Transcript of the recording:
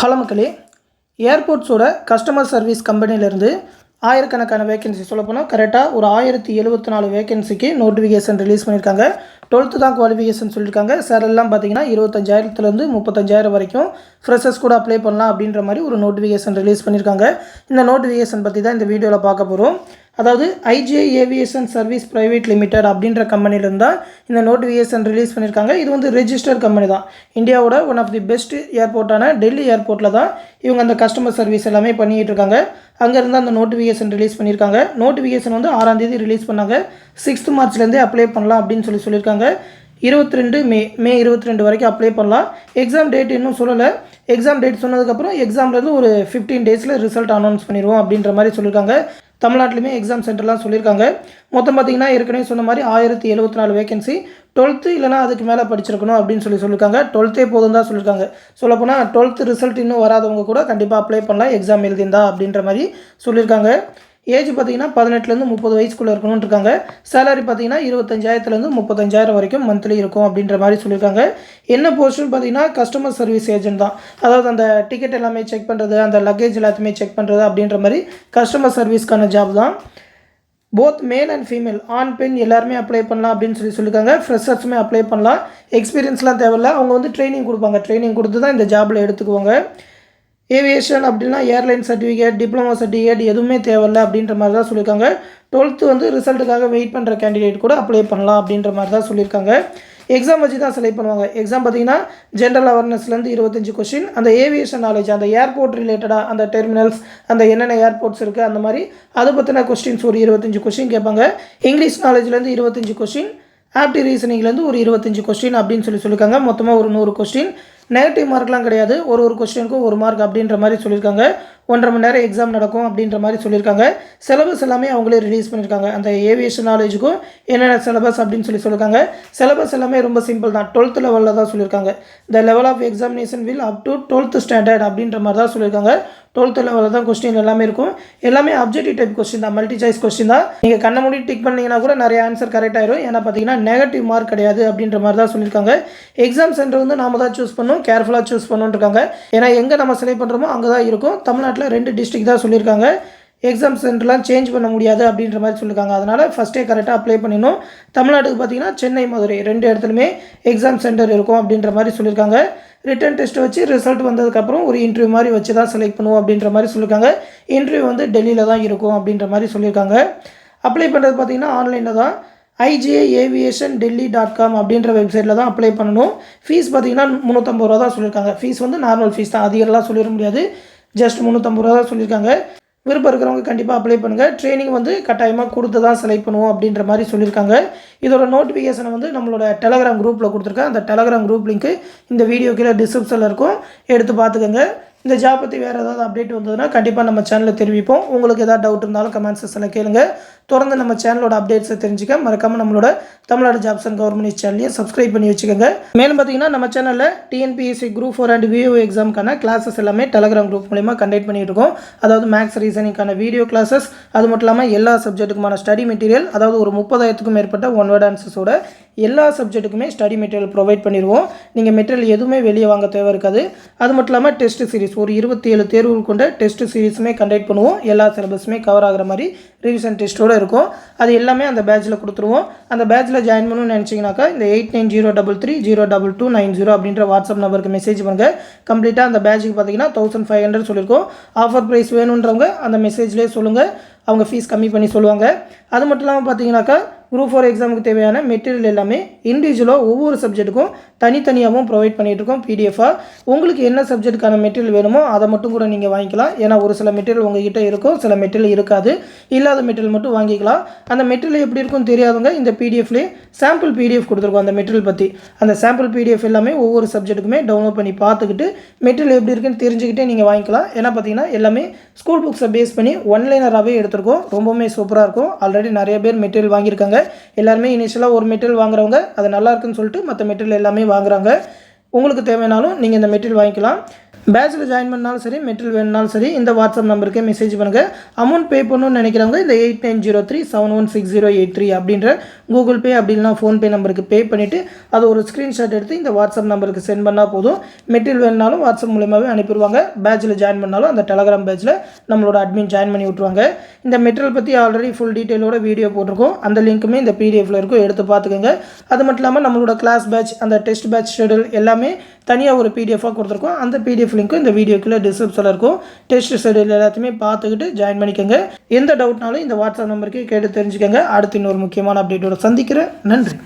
Hello மக்களே ஏர்போர்ட்ஸோட customer service கம்பெனிலேருந்து ஆயிரக்கணக்கான வேகன்சி சொல்லப்போனால் கரெக்டாக ஒரு ஆயிரத்தி எழுபத்தி நாலு வேகன்சிக்கு நோட்டிஃபிகேஷன் ரிலீஸ் பண்ணியிருக்காங்க. டுவெல்த்து தான் குவாலிஃபிகேஷன் சொல்லியிருக்காங்க. சார் எல்லாம் பார்த்தீங்கன்னா இருபத்தஞ்சாயிரத்துலேருந்து முப்பத்தஞ்சாயிரம் வரைக்கும் ஃப்ரெஷர்ஸ் கூட அப்ளை பண்ணலாம் அப்படின்ற மாதிரி ஒரு நோட்டிஃபிகேஷன் ரிலீஸ் பண்ணியிருக்காங்க. இந்த நோட்டிஃபிகேஷன் பற்றி தான் இந்த வீடியோவில் பார்க்க போகிறோம் அதாவது IJ Aviation Service Private Limited அப்படின்ற கம்பெனிலேருந்து தான் இந்த நோட்டிஃபிகேஷன் ரிலீஸ் பண்ணியிருக்காங்க. இது வந்து ரெஜிஸ்டர் கம்பெனி தான். இந்தியாவோட ஒன் ஆஃப் தி பெஸ்ட் ஏர்போர்ட்டான டெல்லி ஏர்போர்ட்டில் தான் இவங்க அந்த கஸ்டமர் சர்வீஸ் எல்லாமே பண்ணிகிட்டு இருக்காங்க. அங்கேருந்து அந்த நோட்டிஃபிகேஷன் ரிலீஸ் பண்ணியிருக்காங்க. நோட்டிஃபிகேஷன் வந்து ஆறாம் தேதி ரிலீஸ் பண்ணாங்க. சிக்ஸ்த் மார்ச்லேருந்தே அப்ளை பண்ணலாம் அப்படின்னு சொல்லி சொல்லியிருக்காங்க. இருபத்தி ரெண்டு மே மே இருபத்தி ரெண்டு வரைக்கும் அப்ளை பண்ணலாம். எக்ஸாம் டேட் இன்னும் சொல்லலை. எக்ஸாம் டேட் சொன்னதுக்கப்புறம் எக்ஸாம்லேருந்து ஒரு ஃபிஃப்டீன் டேஸில் ரிசல்ட் அனௌன்ஸ் பண்ணிடுவோம் அப்படின்ற மாதிரி சொல்லியிருக்காங்க. தமிழ்நாட்டிலுமே எக்ஸாம் சென்டர்லாம் சொல்லியிருக்காங்க. மொத்தம் பார்த்தீங்கன்னா ஏற்கனவே சொன்ன மாதிரி ஆயிரத்தி எழுபத்தி நாலு வேகன்சி டுவெல்த்து இல்லைனா அதுக்கு மேலே படிச்சிருக்கணும் அப்படின்னு சொல்லி சொல்லியிருக்காங்க. டுவெல்த்தே போதும் தான் சொல்லியிருக்காங்க. சொல்லப்போனால் டுவெல்த்து ரிசல்ட் இன்னும் வராதவங்க கூட கண்டிப்பாக அப்ளை பண்ணலாம் எக்ஸாம் எழுதியிருந்தா அப்படின்ற மாதிரி சொல்லியிருக்காங்க. ஏஜ் பார்த்தீங்கன்னா பதினெட்டுலேருந்து முப்பது வயசுக்குள்ளே இருக்கணும்னு இருக்காங்க. சேலரி பார்த்தீங்கன்னா இருபத்தஞ்சாயிரத்துலேருந்து முப்பத்தஞ்சாயிரம் வரைக்கும் மந்த்லி இருக்கும் அப்படின்ற மாதிரி சொல்லியிருக்காங்க. என்ன போஸ்ட்னு பார்த்தீங்கன்னா கஸ்டமர் சர்வீஸ் ஏஜென்ட் தான். அதாவது அந்த டிக்கெட் எல்லாமே செக் பண்ணுறது அந்த லக்கேஜ் எல்லாத்தையுமே செக் பண்ணுறது அப்படின்ற மாதிரி கஸ்டமர் சர்வீஸ்க்கான ஜாப் தான். போத் மேல் அண்ட் ஃபீமேல் ஆண் பெண் எல்லாருமே அப்ளை பண்ணலாம் அப்படின்னு சொல்லி சொல்லியிருக்காங்க. ஃப்ரெஷர்ஸுமே அப்ளை பண்ணலாம். எக்ஸ்பீரியன்ஸ்லாம் தேவையில்ல. அவங்க வந்து ட்ரைனிங் கொடுப்பாங்க. ட்ரைனிங் கொடுத்து தான் இந்த ஜாபில் எடுத்துக்குவாங்க. ஏவியேஷன் அப்படின்னா ஏர்லைன் சர்டிஃபிகேட் டிப்ளமோ சர்டிஃபிகேட் எதுவுமே தேவையில்ல அப்படின்ற மாதிரி தான் சொல்லியிருக்காங்க. டுவெல்த்து வந்து ரிசல்ட்டுக்காக வெயிட் பண்ணுற கேண்டிடேட் கூட அப்ளை பண்ணலாம் அப்படின்ற மாதிரி தான் சொல்லியிருக்காங்க. எக்ஸாம் வச்சு தான் செலக்ட் பண்ணுவாங்க. எக்ஸாம் பார்த்தீங்கன்னா ஜென்ரல் அவேர்னஸ்லேருந்து இருபத்தஞ்சு கொஷின் அந்த ஏவியேஷன் நாலேஜ் அந்த ஏர்போர்ட் ரிலேட்டடாக அந்த டெர்மினல்ஸ் அந்த என்னென்ன ஏர்போர்ட்ஸ் இருக்குது அந்த மாதிரி அதை பற்றின கொஸ்டின்ஸ் ஒரு இருபத்தஞ்சு கொஷின் கேட்பாங்க. இங்கிலீஷ் நாலேஜ்லேருந்து இருபத்தஞ்சு கொஷின் ஆப்டி ரீசனிங்லேருந்து ஒரு இருபத்தஞ்சு கொஸ்டின் அப்படின்னு சொல்லி சொல்லியிருக்காங்க. மொத்தமாக ஒரு நூறு கொஸ்டின் நெகட்டிவ் மார்க்லாம் கிடையாது. ஒரு ஒரு கொஸ்டினுக்கும் ஒரு மார்க் அப்படின்ற மாதிரி சொல்லியிருக்காங்க. ஒன்றரை மணி நேரம் எக்ஸாம் நடக்கும் அப்படின்ற மாதிரி சொல்லியிருக்காங்க. சிலபஸ் எல்லாமே அவங்களே ரிலீஸ் பண்ணியிருக்காங்க. அந்த ஏவியேஷன் நாலேஜுக்கும் என்னென்ன சிலபஸ் அப்படின்னு சொல்லி சொல்லியிருக்காங்க. சிலபஸ் எல்லாமே ரொம்ப சிம்பிள் தான். டுவெல்த் லெவலில் தான் சொல்லியிருக்காங்க. The level of examination will up to twelfth standard அப்படின்ற மாதிரி தான் சொல்லியிருக்காங்க. டுவெல்த் லெவலில் தான் கொஸ்டின் எல்லாமே இருக்கும். எல்லாமே அப்ஜெக்டிவ் டைப் கொஸ்டின் தான். மல்டி சாய்ஸ் கொஸ்டின் தான். நீங்கள் கண்ணை மூடி டிக் பண்ணிங்கன்னா கூட நிறைய ஆன்சர் கரெக்ட் ஆயிரும். ஏன்னா பார்த்தீங்கன்னா நெகட்டிவ் மார்க் கிடையாது அப்படின்ற மாதிரி தான் சொல்லியிருக்காங்க. எக்ஸாம் சென்டர் வந்து நாம தான் சூஸ் பண்ணணும் கேர்ஃபுல்லாக சூஸ் பண்ணணும்னு இருக்காங்க. ஏன்னா எங்கே நம்ம செலக்ட் பண்ணுறோமோ அங்கே தான் இருக்கும். தமிழ்நாட்டில் ரெண்டு டிஸ்ட்ரிக்ட் தான் சொல்லியிருக்காங்க. எக்ஸாம் சென்டர்லாம் சேஞ்ச் பண்ண முடியாது அப்படின்ற மாதிரி சொல்லியிருக்காங்க. அதனால் ஃபஸ்ட்டே கரெக்டாக அப்ளை பண்ணிடணும். தமிழ்நாட்டுக்கு பார்த்தீங்கன்னா சென்னை மதுரை ரெண்டு இடத்துலையுமே எக்ஸாம் சென்டர் இருக்கும் அப்படின்ற மாதிரி சொல்லியிருக்காங்க. ரிட்டன் டெஸ்ட் வச்சு ரிசல்ட் வந்ததுக்கப்புறம் ஒரு இன்டர்வியூ மாதிரி வச்சு தான் செலக்ட் பண்ணுவோம் அப்படின்ற மாதிரி சொல்லியிருக்காங்க. இன்டர்வியூ வந்து டெல்லியில் தான் இருக்கும் அப்படின்ற மாதிரி சொல்லியிருக்காங்க. அப்ளை பண்ணுறது பார்த்தீங்கன்னா ஆன்லைனில் தான். IGA aviation Delhi dot com அப்படின்ற வெப்சைட்டில் தான் அப்ளை பண்ணணும். ஃபீஸ் பார்த்தீங்கன்னா முந்நூற்றம்பது ரூபா தான் சொல்லியிருக்காங்க. ஃபீஸ் வந்து நார்மல் ஃபீஸ் தான். அதிகம்லாம் சொல்லிட முடியாது. ஜஸ்ட் முந்நூற்றம்பது ரூபா தான் சொல்லியிருக்காங்க. விருப்பம் இருக்கிறவங்க கண்டிப்பாக அப்ளை பண்ணுங்கள் ட்ரைனிங் வந்து கட்டாயமாக கொடுத்து தான் செலக்ட் பண்ணுவோம் அப்படின்ற மாதிரி சொல்லியிருக்காங்க. இதோட நோட்டிஃபிகேஷனை வந்து நம்மளோட டெலகிராம் குரூப்பில் கொடுத்துருக்கேன். அந்த டெலகிராம் குரூப் லிங்க்கு இந்த வீடியோ கீழே டிஸ்கிரிப்ஷனில் இருக்கும். எடுத்து பார்த்துக்கோங்க. இந்த ஜாப் பற்றி வேறு ஏதாவது அப்டேட் வந்ததுன்னா கண்டிப்பாக நம்ம சேனலில் தெரிவிப்போம். உங்களுக்கு ஏதாவது டவுட் இருந்தாலும் கமெண்ட் செக்ஷனில் கேளுங்கள் தொடர்ந்து நம்ம சேனலோட அப்டேட்ஸை தெரிஞ்சுக்க மறக்காமல் நம்மளோட தமிழ்நாடு ஜாப்ஸ் அண்ட் கவர்மெண்ட் சேனலையும் சப்ஸ்கிரைப் பண்ணி வச்சுக்கோங்க. மேலும் பார்த்தீங்கன்னா நம்ம சேனலில் TNPSC group four and VO எக்ஸாமுக்கான classes எல்லாமே டெலகிராம் குரூப் மூலிமா கண்டக்ட் பண்ணிட்டு இருக்கோம் அதாவது மேக்ஸ் ரீசனிங்கான வீடியோ கிளாஸஸ் அது மட்டும் இல்லாமல் எல்லா சப்ஜெக்ட்டுக்குமான ஸ்டடி மெட்டீரியல் அதாவது ஒரு முப்பதாயிரத்துக்கும் மேற்பட்ட ஒன் வேர்ட் ஆன்சர்ஸோட எல்லா சப்ஜெக்ட்டுக்குமே ஸ்டடி மெட்டீரியல் ப்ரொவைட் பண்ணிடுவோம் நீங்கள் மெட்டீரியல் எதுவுமே வெளியே வாங்க தேவை இருக்காது. அது மட்டும் இல்லாமல் டெஸ்ட் சீரிஸ் ஒரு இருபத்தி ஏழு தேர்வுகள் கொண்ட டெஸ்ட் சீரிஸுமே கண்டக்ட் பண்ணுவோம். எல்லா சிலபஸுமே கவர் ஆகிற மாதிரி ரிவிஷன் டெஸ்ட்டோடு இருக்கும் அது எல்லாமே அந்த பேட்சில் கொடுத்துருவோம். அந்த பேட்சில் ஜாயின் பண்ணணும்னு நினச்சிங்கனாக்கா இந்த eight nine zero double three zero double two nine zero அப்படின்ற வாட்ஸ்அப் நம்பருக்கு மெசேஜ் பண்ணுங்கள் கம்ப்ளீட்டாக அந்த பேட்சுக்கு பார்த்தீங்கன்னா தௌசண்ட் ஃபைவ் ஹண்ட்ரட் சொல்லியிருக்கோம். ஆஃபர் ப்ரைஸ் வேணுன்றவங்க அந்த மெசேஜ்லேயே சொல்லுங்கள் அவங்க ஃபீஸ் கம்மி பண்ணி சொல்லுவாங்க. அது மட்டும் இல்லாமல் பார்த்தீங்கன்னாக்கா குரூப் ஃபோர் எக்ஸாமுக்கு தேவையான மெட்டீரியல் எல்லாமே இண்டிவிஜுவலாக ஒவ்வொரு சப்ஜெக்ட்டுக்கும் தனித்தனியாகவும் ப்ரொவைட் பண்ணிகிட்டு இருக்கோம் பிடிஎஃபாக உங்களுக்கு என்ன சப்ஜெக்ட்டுக்கான மெட்டீரியல் வேணுமோ அதை மட்டும் கூட நீங்கள் வாங்கிக்கலாம். ஏன்னா ஒரு சில மெட்டீரியல் உங்ககிட்ட இருக்கும் சில மெட்டீரியல் இருக்காது. இல்லாத மெட்டீரியல் மட்டும் வாங்கிக்கலாம். அந்த மெட்டீரியல் எப்படி இருக்கும்னு தெரியாதவங்க இந்த பிடிஎஃப்லேயே சாம்பிள் பிடிஎஃப் கொடுத்துருக்கோம் அந்த மெட்டீரியல் பற்றி அந்த சாம்பிள் பிடிஎஃப் எல்லாமே ஒவ்வொரு சப்ஜெக்ட்டுக்குமே டவுன்லோட் பண்ணி பார்த்துக்கிட்டு மெட்டீரியல் எப்படி இருக்குன்னு தெரிஞ்சுக்கிட்டே நீங்கள் வாங்கிக்கலாம். ஏன்னா பார்த்தீங்கன்னா எல்லாமே ஸ்கூல் புக்ஸை பேஸ் பண்ணி ஒன்லைனராகவே எடுத்திருக்கோம். ரொம்பவுமே சூப்பராக இருக்கும். ஆல்ரெடி நிறைய பேர் மெட்டீரியல் வாங்கியிருக்காங்க. எல்லாருமே இனிஷியலாக ஒரு மெட்டீரியல் வாங்குறவங்க அது நல்லா இருக்குன்னு சொல்லிட்டு மற்ற மெட்டீரியல் எல்லாமே வாங்குறாங்க. உங்களுக்கு தேவைனாலும் நீங்கள் இந்த மெட்டீரியல் வாங்கிக்கலாம். பேட்சில் ஜாயின் பண்ணாலும் சரி மெட்டீரியல் வேணுனாலும் சரி இந்த வாட்ஸ்அப் நம்பருக்கு மெசேஜ் பண்ணுங்கள் அமௌண்ட் பே பண்ணணும்னு நினைக்கிறவங்க இந்த eight nine zero three seven one six zero eight three அப்படின்ற கூகுள் பே அப்படி ஃபோன்பே நம்பருக்கு பே பண்ணிவிட்டு அது ஒரு ஸ்க்ரீன்ஷாட் எடுத்து இந்த வாட்ஸ்அப் நம்பருக்கு சென்ட் பண்ணால் போதும். மெட்டீரியல் வேணுனாலும் வாட்ஸ்அப் மூலியமாகவே அனுப்பிடுவாங்க. பேட்சில் ஜாயின் பண்ணாலும் அந்த டெலகிராம் பேட்சில் நம்மளோட அட்மின் ஜாயின் பண்ணி விட்ருவாங்க இந்த மெட்டீரியல் பற்றி ஆல்ரெடி ஃபுல் டீட்டெயிலோட வீடியோ போட்டிருக்கோம். அந்த லிங்க்குமே இந்த பிடிஎஃப்ல இருக்கும். எடுத்து பார்த்துக்கோங்க. அது மட்டும் இல்லாமல் நம்மளோட கிளாஸ் பேட்ச் அந்த டெஸ்ட் பேட்ச் ஷெடியூல் எல்லாமே தனியாக ஒரு பிடிஎஃபாக கொடுத்துருக்கோம். அந்த பிடிஎஃப் பிடிஎஃப் லிங்க்கும் இந்த வீடியோக்குள்ளே டிஸ்கிரிப்ஷனில் இருக்கும். டெஸ்ட் ஷெடியூல் எல்லாத்தையுமே பார்த்துக்கிட்டு ஜாயின் பண்ணிக்கோங்க. எந்த டவுட்னாலும் இந்த வாட்ஸ்அப் நம்பருக்கு கேட்டு தெரிஞ்சுக்கோங்க. அடுத்து இன்னொரு முக்கியமான அப்டேட்டோட சந்திக்கிறேன். நன்றி.